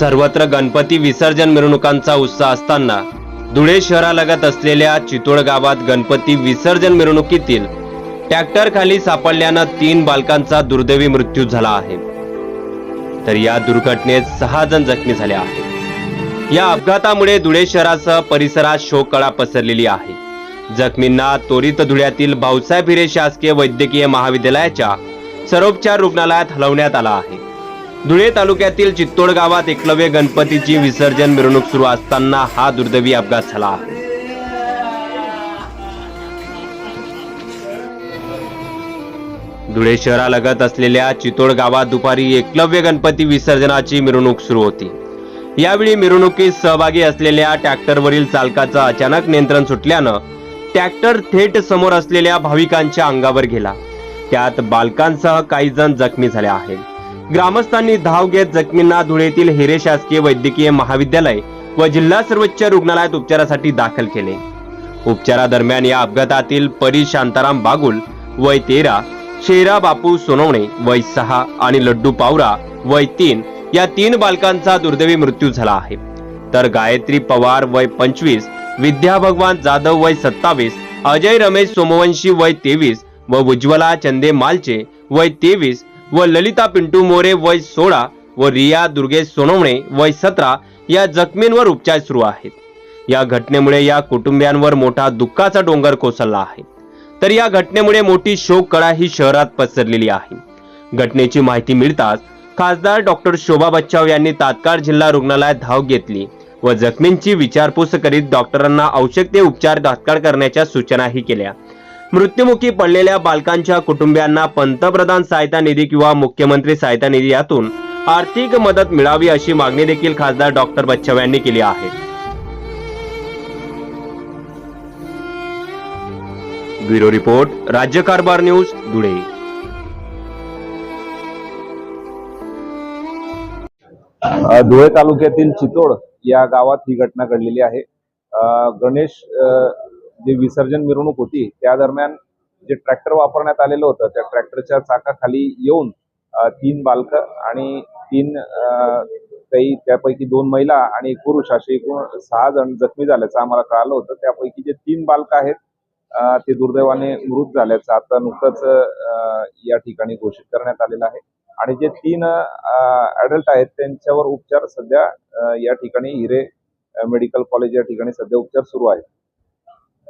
सर्वत्र गणपती विसर्जन मिरवणुकांचा उत्साह असताना धुळे शहरालगत असलेल्या चितोड गावात गणपती विसर्जन मिरवणुकीतील ट्रॅक्टर खाली सापडल्यानं तीन बालकांचा दुर्दैवी मृत्यू झाला आहे. तर या दुर्घटनेत सहा जण जखमी झाले आहेत. या अपघातामुळे धुळे शहरासह परिसरात शोककळा पसरलेली आहे. जखमींना त्वरित धुळ्यातील भाऊसाहेब हिरे शासकीय वैद्यकीय महाविद्यालयाच्या सर्वोपचार रुग्णालयात हलवण्यात आला आहे. धुळे तालुक्यातील चित्तोड गावात एकलव्य गणपतीची विसर्जन मिरवणूक सुरू असताना हा दुर्दैवी अपघात झाला. धुळे शहरालगत असलेल्या चितोड गावात दुपारी एकलव्य गणपती विसर्जनाची मिरवणूक सुरू होती. यावेळी मिरवणुकीत सहभागी असलेल्या ट्रॅक्टरवरील चालकाचं अचानक नियंत्रण सुटल्यानं ट्रॅक्टर थेट समोर असलेल्या भाविकांच्या अंगावर गेला. त्यात बालकांसह काही जण जखमी झाले आहेत. ग्रामस्थांनी धाव घेत जखमींना धुळेतील हिरे शासकीय वैद्यकीय महाविद्यालय व जिल्हा सर्वोच्च रुग्णालयात उपचारासाठी दाखल केले. उपचारादरम्यान या अपघातातील परी शांताराम बागुल वय तेरा शेरा बापू सोनवणे वय सहा आणि लड्डू पावरा वय तीन या तीन बालकांचा दुर्दैवी मृत्यू झाला आहे. तर गायत्री पवार वय पंचवीस विद्या भगवान जाधव वय सत्तावीस अजय रमेश सोमवंशी वय तेवीस व उज्ज्वला चंदे मालचे वय तेवीस व ललिता पिंटू मोरे वय सोळा व रिया दुर्गेश सोनवणे वय सतरा या जखमींवर उपचार सुरू आहेत. या घटनेमुळे या कुटुंबियांवर मोठा दुःखाचा डोंगर कोसळला आहे. तर या घटनेमुळे मोठी शोक कळा ही शहरात पसरलेली आहे. घटनेची माहिती मिळताच खासदार डॉक्टर शोभा बच्चाव यांनी तात्काळ जिल्हा रुग्णालयात धाव घेतली व जखमींची विचारपूस करीत डॉक्टरांना आवश्यक ते उपचार तात्काळ करण्याच्या सूचनाही केल्या. मृत्युमुखी पडलेल्या बालकांच्या कुटुंबियांना पंतप्रधान सहायता निधी किंवा मुख्यमंत्री सहायता निधी यातून आर्थिक मदत मिळावी अशी मागणी देखील खासदार डॉक्टर बच्चाव यांनी केली आहे. ब्युरो रिपोर्ट राज्य कारभार न्यूज धुळे. धुळे तालुक्यातील चितोड या गावात ही घटना घडलेली आहे. गणेश जे विसर्जन मिरवणूक होती त्या दरम्यान जे ट्रॅक्टर वापरण्यात आलेलं होतं त्या ट्रॅक्टरच्या चाकाखाली येऊन तीन बालक आणि तीन काही त्यापैकी दोन महिला आणि एक पुरुष असे एकूण सहा जण जखमी झाल्याचं आम्हाला कळालं होतं. त्यापैकी जे तीन बालक आहेत ते दुर्दैवाने मृत झाल्याचं आता नुकतंच या ठिकाणी घोषित करण्यात आलेलं आहे. आणि जे तीन अडल्ट आहेत त्यांच्यावर उपचार सध्या या ठिकाणी हिरे मेडिकल कॉलेज या ठिकाणी सध्या उपचार सुरू आहेत.